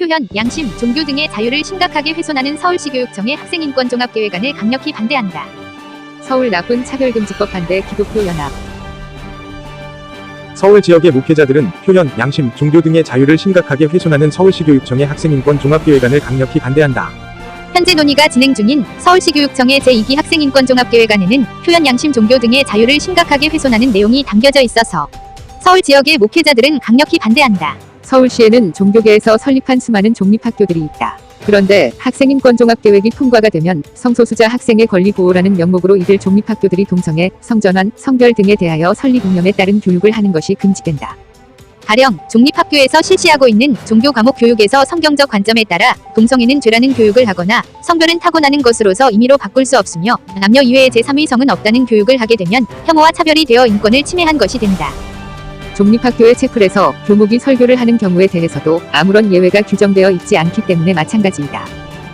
표현, 양심, 종교 등의 자유를 심각하게 훼손하는 서울시 교육청의 학생인권종합계획안을 강력히 반대한다. 서울 나쁜 차별금지법 반대 기독교 연합 서울 지역의 목회자들은 표현, 양심, 종교 등의 자유를 심각하게 훼손하는 서울시 교육청의 학생인권 종합계획안을 강력히 반대한다. 현재 논의가 진행 중인 서울시 교육청의 제2기 학생인권 종합계획안에는 표현, 양심, 종교 등의 자유를 심각하게 훼손하는 내용이 담겨져 있어서 서울 지역의 목회자들은 강력히 반대한다. 서울시에는 종교계에서 설립한 수많은 종립학교들이 있다. 그런데 학생인권 종합계획이 통과가 되면 성소수자 학생의 권리 보호라는 명목으로 이들 종립학교들이 동성애, 성전환, 성별 등에 대하여 설립 이념에 따른 교육을 하는 것이 금지된다. 가령 종립학교에서 실시하고 있는 종교 과목 교육에서 성경적 관점에 따라 동성애는 죄라는 교육을 하거나 성별은 타고나는 것으로서 임의로 바꿀 수 없으며 남녀 이외의 제3의 성은 없다는 교육을 하게 되면 혐오와 차별이 되어 인권을 침해한 것이 된다. 종립학교의 채플에서 교목이 설교를 하는 경우에 대해서도 아무런 예외가 규정되어 있지 않기 때문에 마찬가지이다.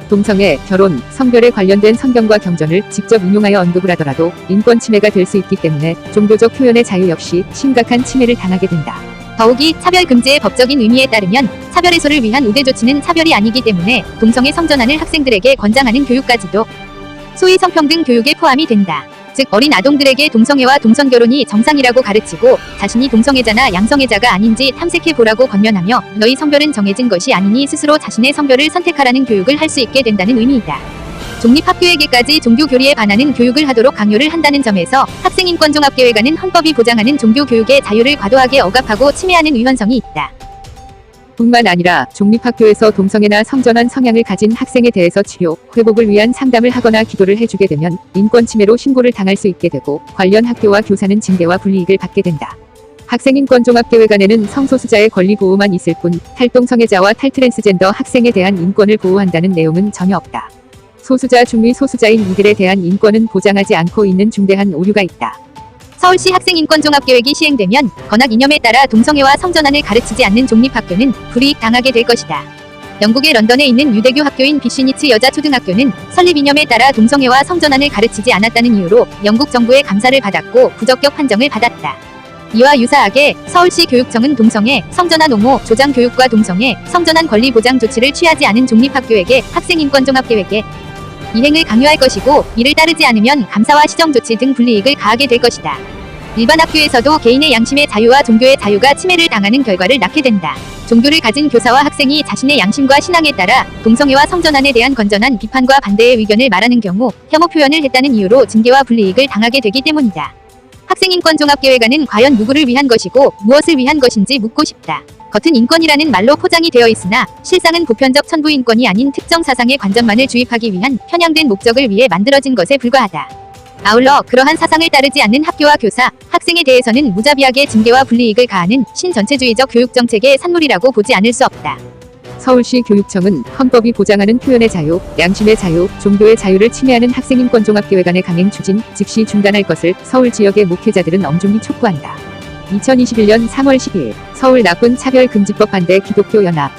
동성애, 결혼, 성별에 관련된 성경과 경전을 직접 인용하여 언급을 하더라도 인권 침해가 될 수 있기 때문에 종교적 표현의 자유 역시 심각한 침해를 당하게 된다. 더욱이 차별 금지의 법적인 의미에 따르면 차별 해소를 위한 우대 조치는 차별이 아니기 때문에 동성애 성전환을 학생들에게 권장하는 교육까지도 소위 성평등 교육에 포함이 된다. 즉 어린 아동들에게 동성애와 동성 결혼이 정상이라고 가르치고 자신이 동성애자나 양성애자가 아닌지 탐색해 보라고 권면하며 너희 성별은 정해진 것이 아니니 스스로 자신의 성별을 선택하라는 교육을 할 수 있게 된다는 의미이다. 종립학교에게까지 종교 교리에 반하는 교육을 하도록 강요를 한다는 점에서 학생인권종합계획안은 헌법이 보장하는 종교 교육의 자유를 과도하게 억압하고 침해하는 위헌성이 있다. 뿐만 아니라 종립학교에서 동성애나 성전환 성향을 가진 학생에 대해서 치료, 회복을 위한 상담을 하거나 기도를 해주게 되면 인권 침해로 신고를 당할 수 있게 되고 관련 학교와 교사는 징계와 불이익을 받게 된다. 학생인권종합계획안에는 성소수자의 권리 보호만 있을 뿐 탈동성애자와 탈트랜스젠더 학생에 대한 인권을 보호한다는 내용은 전혀 없다. 소수자 중의 소수자인 이들에 대한 인권은 보장하지 않고 있는 중대한 오류가 있다. 서울시 학생인권종합계획이 시행되면 건학 이념에 따라 동성애와 성전환을 가르치지 않는 종립학교는 불이익 당하게 될 것이다. 영국의 런던에 있는 유대교 학교인 비시니츠 여자 초등학교는 설립 이념에 따라 동성애와 성전환을 가르치지 않았다는 이유로 영국 정부의 감사를 받았고 부적격 판정을 받았다. 이와 유사하게 서울시 교육청은 동성애, 성전환 옹호, 조장 교육과 동성애, 성전환 권리 보장 조치를 취하지 않은 종립학교에게 학생인권종합계획에 이행을 강요할 것이고 이를 따르지 않으면 감사와 시정 조치 등 불이익을 가하게 될 것이다. 일반 학교에서도 개인의 양심의 자유와 종교의 자유가 침해를 당하는 결과를 낳게 된다. 종교를 가진 교사와 학생이 자신의 양심과 신앙에 따라 동성애와 성전환에 대한 건전한 비판과 반대의 의견을 말하는 경우 혐오 표현을 했다는 이유로 징계와 불이익을 당하게 되기 때문이다. 학생인권종합계획안은 과연 누구를 위한 것이고 무엇을 위한 것인지 묻고 싶다. 겉은 인권이라는 말로 포장이 되어 있으나 실상은 보편적 천부 인권이 아닌 특정 사상의 관점만을 주입하기 위한 편향된 목적을 위해 만들어진 것에 불과하다. 아울러 그러한 사상을 따르지 않는 학교와 교사, 학생에 대해서는 무자비하게 징계와 불이익을 가하는 신전체주의적 교육정책의 산물이라고 보지 않을 수 없다. 서울시 교육청은 헌법이 보장하는 표현의 자유, 양심의 자유, 종교의 자유를 침해하는 학생인권 종합계획안의 강행 추진 즉시 중단할 것을 서울 지역의 목회자들은 엄중히 촉구한다. 2021년 3월 10일 서울 나쁜 차별금지법 반대 기독교 연합